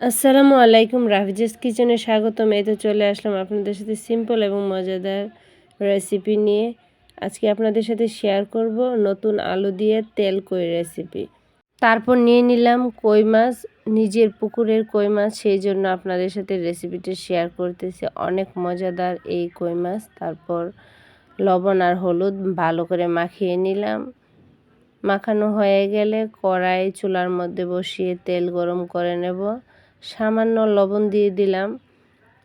আসসালামু আলাইকুম, রাফিজাস কিচেনে স্বাগতম। এই তো চলে আসলাম আপনাদের সাথে সিম্পল এবং মজাদার রেসিপি নিয়ে। আজকে আপনাদের সাথে শেয়ার করব নতুন আলু দিয়ে তেল কই রেসিপি তারপর নিয়ে নিলাম কই মাছ, নিজের পুকুরের কই মাছ, সেই জন্য আপনাদের সাথে রেসিপিটা শেয়ার করতেছি। অনেক মজাদার এই কই মাছ। তারপর লবণ আর হলুদ ভালো করে মাখিয়ে নিলাম। মাখানো হয়ে গেলে কড়াই চুলার মধ্যে বসিয়ে তেল গরম করে নেব। সামান্য লবণ দিয়ে দিলাম,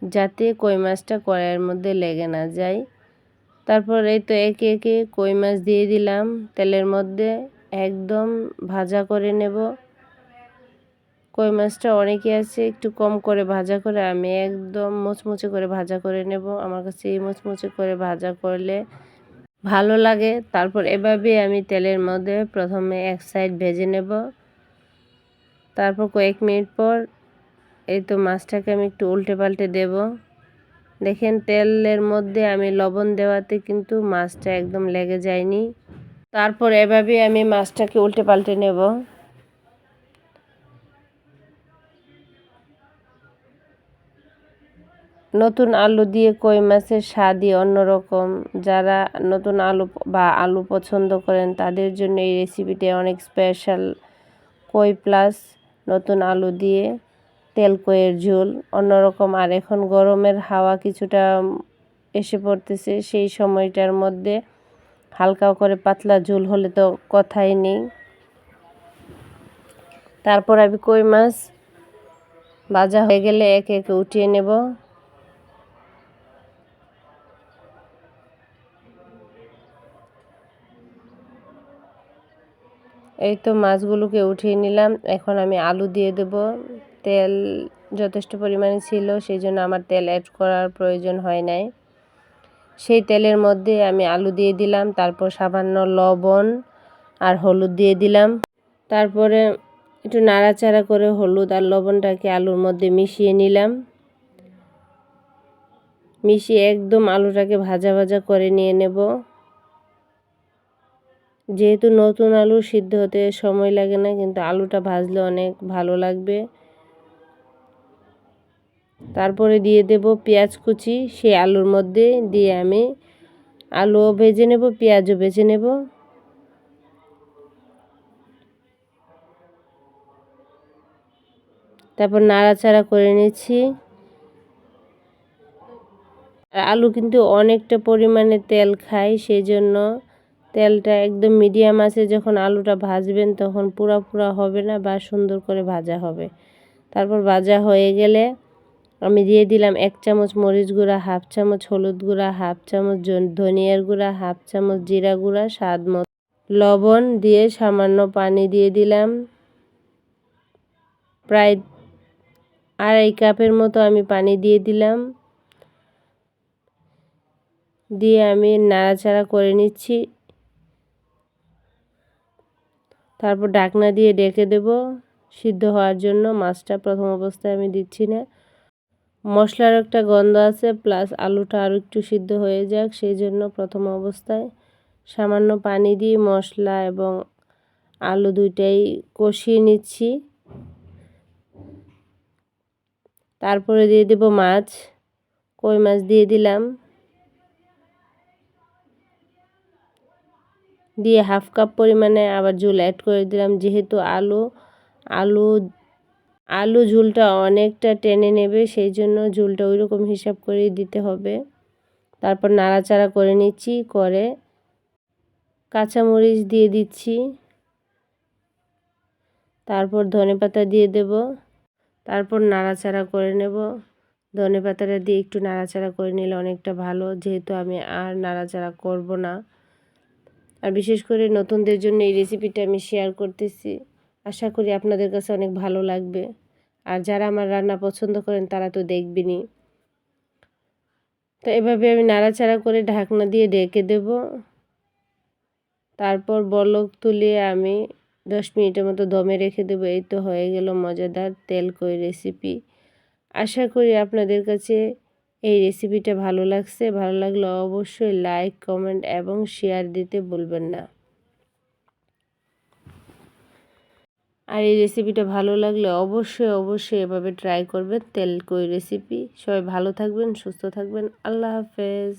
যাতে কই মাছটা কড়াইয়ের মধ্যে লেগে না যায়। তারপর এই তো একে একে কই মাছ দিয়ে দিলাম, তেলের মধ্যে একদম ভাজা করে নেব। কই মাছটা অনেকে আছে একটু কম করে ভাজা করে, আমি একদম মুচমুচে করে ভাজা করে নেব। আমার কাছে এই মুচমুচে করে ভাজা করলে ভালো লাগে। তারপর এভাবে আমি তেলের মধ্যে প্রথমে এক সাইড ভেজে নেব। তারপর কয়েক মিনিট পর এই তো মাছটাকে আমি একটু উল্টে পাল্টে দেব। দেখেন তেলের মধ্যে আমি লবণ দেওয়াতে কিন্তু মাছটা একদম লেগে যায়নি। তারপর এভাবে আমি মাছটাকে উল্টে পাল্টে নেব। নতুন আলু দিয়ে কই মাছের স্বাদই অন্যরকম। যারা নতুন আলু বা আলু পছন্দ করেন, তাদের জন্য এই রেসিপিটা অনেক স্পেশাল কই প্লাস নতুন আলু দিয়ে তেল কইয়ের ঝোল, অন্যরকম আর এখন গরমের হাওয়া কিছুটা এসে পড়তেছে, সেই সময়টার মধ্যে হালকা করে পাতলা ঝোল হলে তো কথাই নেই। তারপর আমি কই মাছ? ভাজা হয়ে গেলে একে একে উঠিয়ে নেব। এই তো মাছগুলোকে উঠিয়ে নিলাম, এখন আমি আলু দিয়ে দেব। তেল যথেষ্ট পরিমাণে ছিল সেই জন্য আমার তেল অ্যাড করার প্রয়োজন হয় নাই। সেই তেলের মধ্যে আমি আলু দিয়ে দিলাম, তারপর সামান্য লবণ আর হলুদ দিয়ে দিলাম। তারপরে একটু নাড়াচাড়া করে হলুদ আর লবণটাকে আলুর মধ্যে মিশিয়ে নিলাম। মিশিয়ে একদম আলুটাকে ভাজা ভাজা করে নিয়ে নেব। যেহেতু নতুন আলু সিদ্ধ হতে সময় লাগে না, কিন্তু আলুটা ভাজলে অনেক ভালো লাগবে। তারপরে দিয়ে দেব পেঁয়াজ কুচি সেই আলুর মধ্যে দিয়ে আমি আলুও ভেজে নেব, পেঁয়াজও ভেজে নেব। তারপর নাড়াচাড়া করে নিচ্ছি। আলু কিন্তু অনেকটা পরিমাণে তেল খায় সেই জন্য তেলটা একদম মিডিয়াম আছে, যখন আলুটা ভাজবেন তখন পুরা পুরা হবে না বা সুন্দর করে ভাজা হবে। তারপর ভাজা হয়ে গেলে আমি দিয়ে দিলাম এক চামচ মরিচ গুঁড়া, হাফ চামচ হলুদ গুঁড়া, হাফ চামচ ধনিয়ার গুঁড়া, হাফ চামচ জিরা গুঁড়া, স্বাদ মতো লবণ দিয়ে সামান্য পানি দিয়ে দিলাম। প্রায় আড়াই কাপের মতো আমি পানি দিয়ে দিলাম। দিয়ে আমি নাড়াচাড়া করে নিচ্ছি। তারপর ডাকনা দিয়ে ডেকে দেব। সিদ্ধ হওয়ার জন্য মাছটা প্রথম অবস্থায় আমি দিচ্ছি না। মশলার একটা গন্ধ আছে প্লাস আলুটা আরও একটু সিদ্ধ হয়ে যাক, সেই জন্য প্রথম অবস্থায় সামান্য পানি দিয়ে মশলা এবং আলু দুইটাই কষিয়ে নিচ্ছি। তারপরে দিয়ে দেব মাছ, কই মাছ দিয়ে দিলাম। দিয়ে হাফ কাপ পরিমাণে আবার ঝোল অ্যাড করে দিলাম, যেহেতু আলু আলু আলু ঝুলটা অনেকটা টেনে নেবে, সেই জন্য ঝুলটা ওই রকম হিসাব করেই দিতে হবে। তারপর নাড়াচাড়া করে নিচ্ছি, করে কাঁচামরিচ দিয়ে দিচ্ছি। তারপর ধনে পাতা দিয়ে দেব, তারপর নাড়াচাড়া করে নেব। ধনে পাতাটা দিয়ে একটু নাড়াচাড়া করে নিলে অনেকটা ভালো, যেহেতু আমি আর নাড়াচাড়া করব না। আর বিশেষ করে নতুনদের জন্য এই রেসিপিটা আমি শেয়ার করতেছি। আশা করি আপনাদের কাছে অনেক ভালো লাগবে। আর যারা আমার রান্না পছন্দ করেন তারা তো দেখবেনই। তো এভাবে আমি নাড়াচাড়া করে ঢাকনা দিয়ে ডেকে দেব। তারপর বলক তুলিয়ে আমি দশ মিনিটের মতো দমে রেখে দেবো। এই তো হয়ে গেল মজাদার তেল কই রেসিপি আশা করি আপনাদের কাছে এই রেসিপিটা ভালো লাগছে। ভালো লাগলে অবশ্যই লাইক কমেন্ট এবং শেয়ার দিতে ভুলবেন না। আর এই রেসিপিটা ভালো লাগলে অবশ্যই অবশ্যই এভাবে ট্রাই করবেন, তেল কই রেসিপি সবাই ভালো থাকবেন, সুস্থ থাকবেন। আল্লাহ হাফেজ।